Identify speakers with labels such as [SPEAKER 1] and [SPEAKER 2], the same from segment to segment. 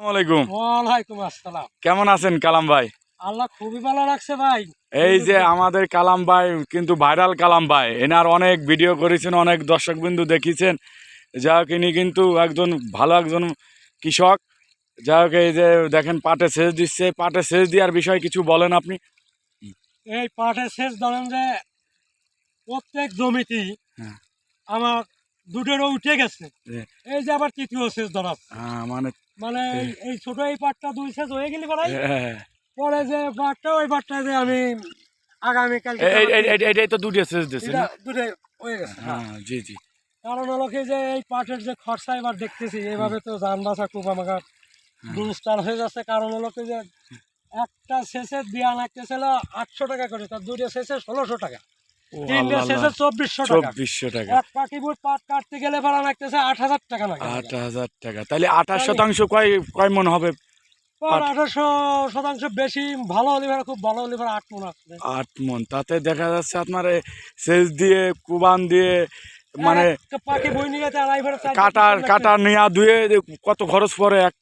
[SPEAKER 1] আসসালামাইকুম
[SPEAKER 2] ওয়ালাইকুম আসসালাম।
[SPEAKER 1] কেমন আছেন কালাম ভাই?
[SPEAKER 2] আল্লাহ খুবই ভালো লাগছে ভাই।
[SPEAKER 1] এই যে আমাদের কালাম ভাই কিন্তু ভাইরাল কালাম ভাই এনার অনেক ভিডিও করেছেন অনেক দর্শক বিন্দু দেখিয়েছেন। যা হোক ইনি কিন্তু একজন ভালো একজন কৃষক। যা হোক এই যে দেখেন পাটে সেচ দিচ্ছে। পাটে সেচ দেওয়ার বিষয়ে কিছু বলেন আপনি?
[SPEAKER 2] এই পাটের শেষ ধরেন যে প্রত্যেক জমিতেই
[SPEAKER 1] হ্যাঁ।
[SPEAKER 2] আমার দুটোরও উঠে গেছে। এই যে আবার তৃতীয় শেষ ধরা
[SPEAKER 1] হ্যাঁ, মানে
[SPEAKER 2] মানে এই- ছোট এই পাটটা দুই শেষ হয়ে গেলে
[SPEAKER 1] হ্যাঁ,
[SPEAKER 2] পরে যে পাটটা ওই পাটটা যে আমি আগামীকাল
[SPEAKER 1] এটাই তো দুটো সেচ
[SPEAKER 2] দুটো হয়ে গেছে হ্যাঁ।
[SPEAKER 1] হ্যাঁ জি জি।
[SPEAKER 2] কারণ হলো কি যে এই পাটের যে খরচা এবার দেখতেছি এইভাবে তো যান বাসা খুব আমাকে দুরস্তার হয়ে যাচ্ছে। কারণ হলো কি যে একটা শেষে দেওয়া লাগতেছিল আটশো টাকা করে তার দুটো শেষে ষোলোশো টাকা।
[SPEAKER 1] ও
[SPEAKER 2] শেষে চব্বিশশো
[SPEAKER 1] চব্বিশশো টাকা।
[SPEAKER 2] এক পাটি বুট পাট কাটতে গেলে ভাড়া লাগতেছে আট হাজার টাকা লাগে।
[SPEAKER 1] আট হাজার টাকা। তাহলে আঠাশ শতাংশ কয় কয় মন হবে
[SPEAKER 2] শতাংশ বেশি ভালো খুব ভালো আট মন আসবে।
[SPEAKER 1] আট মন। তাতে দেখা যাচ্ছে আপনার সেচ দিয়ে কুবান দিয়ে মানে
[SPEAKER 2] নিয়ে
[SPEAKER 1] কাটার
[SPEAKER 2] হাজার
[SPEAKER 1] কাটা নেওয়া ধুয়ে কত খরচ পড়ে এক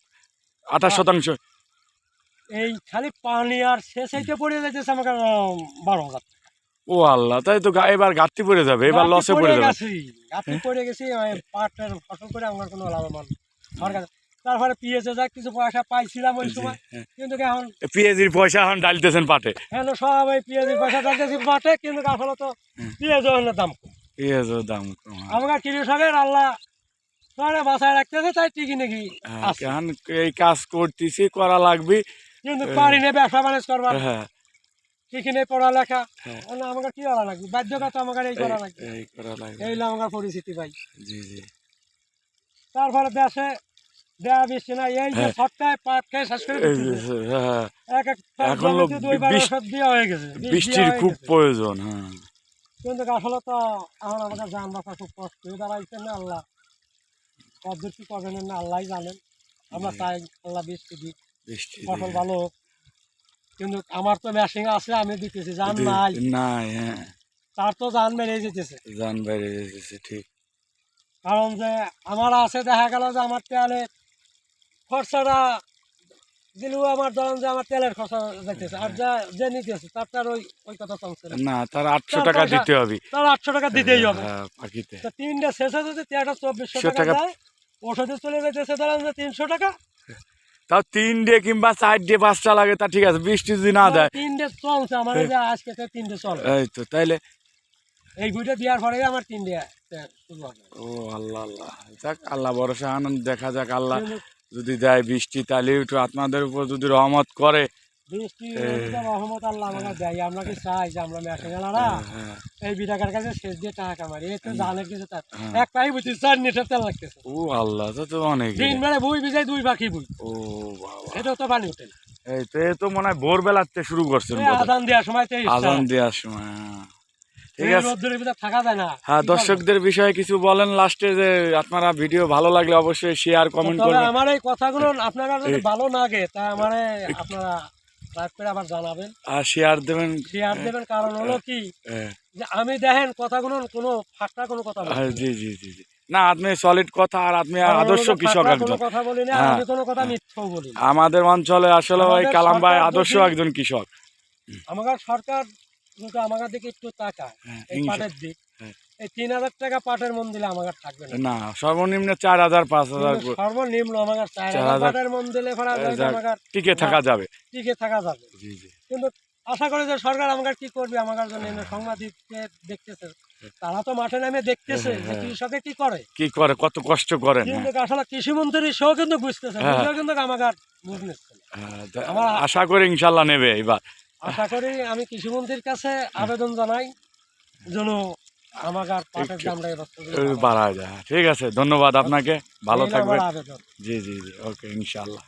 [SPEAKER 1] আঠাশ
[SPEAKER 2] হ্যাঁ।
[SPEAKER 1] শতাংশ?
[SPEAKER 2] এই খালি পানি আর শেষ এইটা পড়ে যাইতেছে আমাকে বারো হাজার
[SPEAKER 1] ও আল্লাহ তাই তো এবার ঘাটতি পড়ে যাবে এবার লসে পড়ে যাবে।
[SPEAKER 2] গেছি পড়ে গেছি পাটের ফসল করে আমার কোনো লাভবান তারপরে পিএসে যা কিছু পয়সা পাইছিলাম ওই সময়
[SPEAKER 1] হ্যাঁ।
[SPEAKER 2] কিন্তু এখন
[SPEAKER 1] পয়সা এখন ডালতেছেন পাটে।
[SPEAKER 2] এখন সব ওই পেঁয়াজের পয়সা পাটে কিন্তু তো হলে দাম কম।
[SPEAKER 1] দাম কম। হ্যাঁ।
[SPEAKER 2] আমাকে কৃষকের আল্লাহ বাসায় রাখতেছে তাই নাকি
[SPEAKER 1] হ্যাঁ, এই কাজ করতেছি করা লাগবে।
[SPEAKER 2] কিন্তু পারি না ব্যবসা বাণিজ করবার।
[SPEAKER 1] হ্যাঁ।
[SPEAKER 2] নেই পড়ালেখা।
[SPEAKER 1] হ্যাঁ।
[SPEAKER 2] আমাকে কি করা লাগবে? বাধ্যকতা আমাকে এই করা লাগবে।
[SPEAKER 1] এই
[SPEAKER 2] আমার পরিস্থিতি ভাই।
[SPEAKER 1] জি জি।
[SPEAKER 2] তারপরে দেশে দেয়া বৃষ্টি না এই যে
[SPEAKER 1] হ্যাঁ।
[SPEAKER 2] সপ্তাহে পাট খেয়ে শেষ করে
[SPEAKER 1] এই
[SPEAKER 2] দিতেছে।
[SPEAKER 1] যে, হ্যাঁ
[SPEAKER 2] এক এক
[SPEAKER 1] এখন লোক
[SPEAKER 2] জমিতে দুইবার ওষুধ দেওয়া হয়ে গেছে।
[SPEAKER 1] বৃষ্টির খুব প্রয়োজন হ্যাঁ।
[SPEAKER 2] কিন্তু আসলে তো এখন আমাদের যান বাসা খুব কষ্ট। হয়ে দাঁড়াইছে না আল্লাহ। পদ্ধতি করবেন না আল্লাহ জানেন। আমরা। চাই আল্লাহ বৃষ্টি
[SPEAKER 1] বৃষ্টি
[SPEAKER 2] ফসল ভালো হোক। কিন্তু আমার তো মেশিন আছে আমি দিতেছি জান নাই।
[SPEAKER 1] নাই হ্যাঁ।
[SPEAKER 2] তার তো জান মেরে যেতেছে।
[SPEAKER 1] জান বাইরে যেতেছে ঠিক।
[SPEAKER 2] কারণ যে আমার আছে দেখা গেল যে আমার তেলে খরচাটা দিলেও আমার ধরেন যে আমার তেলের খরচা যাইতেছে। আর যা যে নিতেছে তার তার ওই ওই কথা চলছে না।
[SPEAKER 1] তার আটশো টাকা দিতে হবে।
[SPEAKER 2] তার আটশো টাকা দিতেই হবে। তিনটা শেষে যদি তেরোটা চব্বিশশো টাকা যায়। ওষুধে চলে যাইতেছে ধরেন যে তিনশো টাকা।
[SPEAKER 1] তাও তিন ডে কিংবা চার ডে পাঁচটা লাগে তা ঠিক আছে বৃষ্টি যদি না দেয়।
[SPEAKER 2] তিন ডে চলছে আমার আজকে তিন ডে চল
[SPEAKER 1] এই তো তাইলে
[SPEAKER 2] এই বইটা দেওয়ার পরে আমার তিন ডে
[SPEAKER 1] ও আল্লাহ আল্লাহ। যাক আল্লাহ ভরসা আনন্দ দেখা যাক আল্লাহ যদি দেয় বৃষ্টি তাহলে একটু আপনাদের উপর যদি রহমত করে
[SPEAKER 2] বৃষ্টি
[SPEAKER 1] হ্যাঁ।
[SPEAKER 2] রহমত আল্লাহ আমাকে দেয় আমরা কি চাই যে আমরা মেশিন এই বিটাকার কাছে শেষ দিয়ে টাকা কামারি এই তো জানে কিছু তার। এক পাই বুঝছি চার লিটার তেল লাগতেছে।
[SPEAKER 1] ও আল্লাহ তো তো অনেক
[SPEAKER 2] দিন বেড়ে বই বিজাই দুই বাকি বই।
[SPEAKER 1] ও বাবা।
[SPEAKER 2] এটাও তো পানি ওঠে
[SPEAKER 1] এই তো এ তো মনে ভোরবেলাতে শুরু করছেন
[SPEAKER 2] এই দেওয়ার সময় তো
[SPEAKER 1] আজান দেওয়ার সময় হ্যাঁ। ঠিক আছে।
[SPEAKER 2] থাকা যায় না।
[SPEAKER 1] হ্যাঁ দর্শকদের বিষয়ে কিছু বলেন লাস্টে যে আপনারা ভিডিও ভালো লাগলে অবশ্যই শেয়ার কমেন্ট করবেন।
[SPEAKER 2] আমার এই কথাগুলো আপনারা যদি ভালো লাগে তা আমারে আপনারা লাইভ করে আবার জানাবেন
[SPEAKER 1] আর শেয়ার দেবেন
[SPEAKER 2] শেয়ার দেবেন কারণ হলো কি? যে আমি দেখেন কথাগুলো কোনো ফাঁকটা কোনো কথা বলি না।
[SPEAKER 1] জি জি জি জি। না আপনি সলিড কথা আর আপনি আদর্শ কৃষক একজন।
[SPEAKER 2] কোনো কথা বলি না আমি কোনো কথা মিথ্যাও বলি না।
[SPEAKER 1] আমাদের অঞ্চলে আসলে ওই কালাম ভাই আদর্শ একজন কৃষক।
[SPEAKER 2] আমার সরকার আমার দিকে একটু তাকায়
[SPEAKER 1] হ্যাঁ,
[SPEAKER 2] পাটের দিক। এই তিন হাজার টাকা পাটের মন দিলে আমার থাকবে না।
[SPEAKER 1] না সর্বনিম্ন চার হাজার পাঁচ হাজার
[SPEAKER 2] সর্বনিম্ন আমার চার পাটের মন দিলে
[SPEAKER 1] টিকে থাকা যাবে।
[SPEAKER 2] টিকে থাকা যাবে।
[SPEAKER 1] জি জি।
[SPEAKER 2] কিন্তু আশা করি যে সরকার আমাকে কি করবে আমার জন্য সাংবাদিককে দেখতেছে। তারা তো মাঠে নামে দেখতেছে যে
[SPEAKER 1] হ্যাঁ।
[SPEAKER 2] কৃষকে কি করে?
[SPEAKER 1] কি করে কত কষ্ট করেন
[SPEAKER 2] কিন্তু আসলে কৃষি মন্ত্রী সেও কিন্তু বুঝতেছে
[SPEAKER 1] হ্যাঁ।
[SPEAKER 2] কিন্তু।
[SPEAKER 1] হ্যাঁ,
[SPEAKER 2] আমার-
[SPEAKER 1] আশা করি ইনশাল্লাহ নেবে এবার।
[SPEAKER 2] আশা করি আমি কৃষি মন্ত্রীর কাছে আবেদন জানাই যেন
[SPEAKER 1] বাড়া যায় ঠিক আছে। ধন্যবাদ আপনাকে। ভালো
[SPEAKER 2] থাকবে
[SPEAKER 1] থাকবেন। জি জি জি। ওকে ইনশাল্লাহ